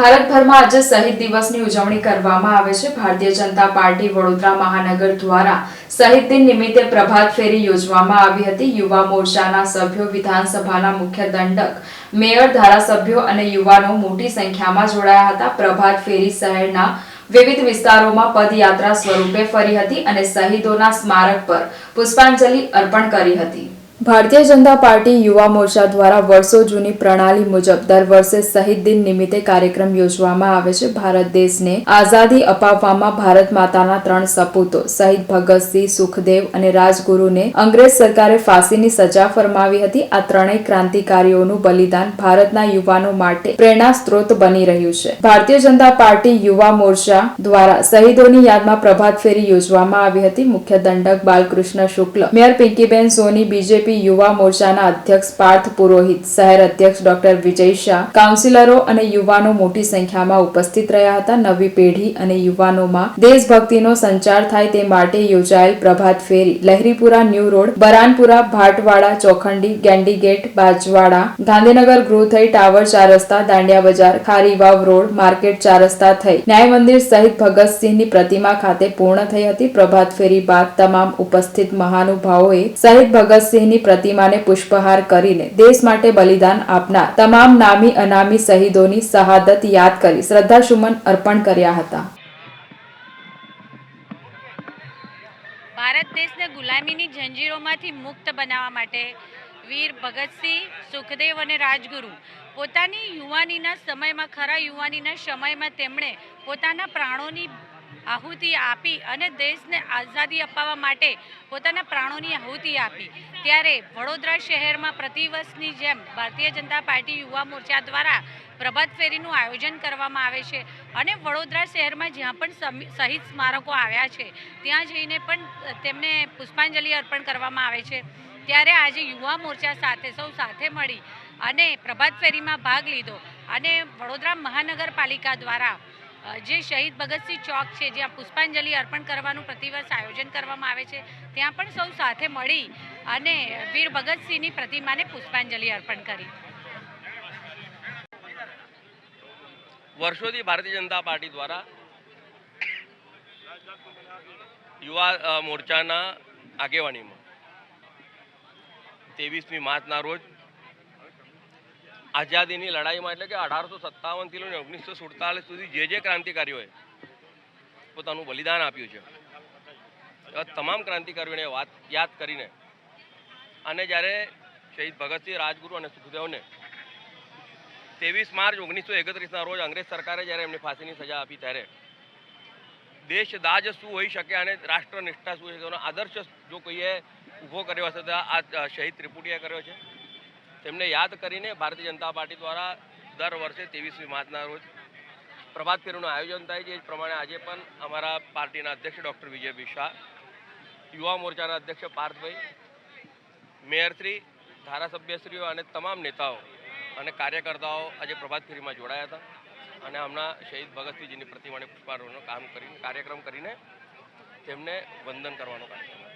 ભારતભરમાં આજે શહીદ દિવસની ઉજવણી કરવામાં આવે છે. ભારતીય જનતા પાર્ટી વડોદરા મહાનગર દ્વારા શહીદ દિન નિમિત્તે પ્રભાત ફેરી યોજવામાં આવી હતી. યુવા મોરચાના સભ્યો, વિધાનસભાના મુખ્ય દંડક, મેયર, ધારાસભ્યો અને યુવાનો મોટી સંખ્યામાં જોડાયા હતા. પ્રભાત ફેરી શહેરના વિવિધ વિસ્તારોમાં પદયાત્રા સ્વરૂપે ફરી હતી અને શહીદોના સ્મારક પર પુષ્પાંજલિ અર્પણ કરી હતી. ભારતીય જનતા પાર્ટી યુવા મોરચા દ્વારા વર્ષો જૂની પ્રણાલી મુજબ દર વર્ષે શહીદ દિન નિમિત્તે કાર્યક્રમ યોજવામાં આવે છે. ભારત દેશને આઝાદી અપાવવામાં ભારત માતાના ત્રણ સપૂતો, શહીદ ભગતસિંહ સુખદેવ અને રાજગુરુને અંગ્રેજ સરકારે ફાંસીની સજા ફરમાવી હતી. આ ત્રણેય ક્રાંતિકારીઓનું બલિદાન ભારતના યુવાનો માટે પ્રેરણા સ્ત્રોત બની રહ્યું છે. ભારતીય જનતા પાર્ટી યુવા મોરચા દ્વારા શહીદોની યાદમાં પ્રભાત ફેરી યોજવામાં આવી હતી. મુખ્ય દંડક બાલકૃષ્ણ શુક્લ, મેયર પિંકીબેન સોની, બીજેપી યુવા મોરચાના અધ્યક્ષ પાર્થ પુરોહિત, શહેર અધ્યક્ષ ડોક્ટર વિજય શાહ, કાઉન્સિલરો અને યુવાનો મોટી સંખ્યામાં ઉપસ્થિત રહ્યા હતા. નવી પેઢી અને યુવાનોમાં દેશભક્તિનો સંચાર થાય તે માટે યોજાયેલ પ્રભાત ફેરી લહેરીપુરા ન્યૂ રોડ, બરાનપુરા, ભાટવાડા, ચોખંડી ગેન્ડીગેટ બાજવાડા, ગાંધીનગર ગૃહ થઈ ટાવર ચાર રસ્તા, દાંડિયા બજાર, ખારીવાવ રોડ, માર્કેટ ચાર રસ્તા થઈ ન્યાય મંદિર સહિત ભગતસિંહની પ્રતિમા ખાતે પૂર્ણ થઈ હતી. પ્રભાત ફેરી બાદ તમામ ઉપસ્થિત મહાનુભાવોએ શહીદ ભગતસિંહની પ્રતિમાને પુષ્પહાર કરીને દેશ માટે બલિદાન આપનાર તમામ નામી અનામી શહીદોની શહાદત યાદ કરી શ્રદ્ધાસુમન અર્પણ કર્યા હતા. ભારત દેશને ગુલામીની જંજીરોમાંથી મુક્ત બનાવવા માટે વીર ભગતસિંહ, સુખદેવ અને રાજગુરુ પોતાની યુવાનીના સમયમાં, ખરા યુવાનીના સમયમાં તેમણે પોતાના પ્રાણોની આહુતિ આપી અને દેશને આઝાદી અપાવવા માટે પોતાના પ્રાણોની આહુતિ આપી. ત્યારે વડોદરા શહેરમાં પ્રતિવર્ષની જેમ ભારતીય જનતા પાર્ટી યુવા મોરચા દ્વારા પ્રભાત ફેરીનું આયોજન કરવામાં આવે છે અને વડોદરા શહેરમાં જ્યાં પણ શહીદ સ્મારકો આવ્યા છે, ત્યાં જઈને પણ તેમને પુષ્પાંજલિ અર્પણ કરવામાં આવે છે. ત્યારે આજે યુવા મોરચા સાથે, સૌ સાથે મળી અને પ્રભાત ફેરીમાં ભાગ લીધો અને વડોદરા મહાનગરપાલિકા દ્વારા જે શહીદ ભગતસિંહ ચોક છે, જ્યાં પુષ્પાંજલિ અર્પણ કરવાનું પ્રતિવર્ષ આયોજન કરવામાં આવે છે, ત્યાં પણ સૌ સાથે મળી અને વીર ભગતસિંહની પ્રતિમાને પુષ્પાંજલિ અર્પણ કરી. વર્ષોથી ભારતીય જનતા પાર્ટી દ્વારા યુવા મોરચાના આગેવાનીમાં ત્રેવીસમી માર્ચના રોજ આઝાદીની લડાઈમાં એટલે કે અઢારસો સત્તાવનથી લઈને ઓગણીસો સુડતાલીસ સુધી જે જે ક્રાંતિકારીઓએ પોતાનું બલિદાન આપ્યું છે. તમામ ક્રાંતિકારીઓને વાત યાદ કરીને અને જ્યારે શહીદ ભગતસિંહ રાજગુરુ અને સુખદેવને ત્રેવીસ માર્ચ ઓગણીસો એકત્રીસના રોજ અંગ્રેજ સરકારે જ્યારે એમને ફાંસીની સજા આપી ત્યારે દેશ દાજ શું હોઈ શકે અને રાષ્ટ્ર નિષ્ઠા શું હોઈ શકે આદર્શ જો કોઈએ ઊભો કર્યો હશે તો આ શહીદ ત્રિપુટીએ કર્યો છે. તેમને યાદ કરીને ભારતીય જનતા પાર્ટી દ્વારા દર વર્ષે ત્રેવીસમી માર્ચના રોજ પ્રભાત ફેરીનું આયોજન થાય છે. એ પ્રમાણે આજે પણ અમારા પાર્ટીના અધ્યક્ષ ડૉક્ટર વિજય શાહ યુવા મોરચાના અધ્યક્ષ પાર્થભાઈ મેયરશ્રી ધારાસભ્યશ્રીઓ અને તમામ નેતાઓ અને કાર્યકર્તાઓ આજે પ્રભાત ફેરીમાં જોડાયા હતા અને હમણાં શહીદ ભગતસિંહજીની પ્રતિમાને પુષ્પારોહણનું કામ કરીને કાર્યક્રમ કરીને તેમને વંદન કરવાનો કાર્યક્રમ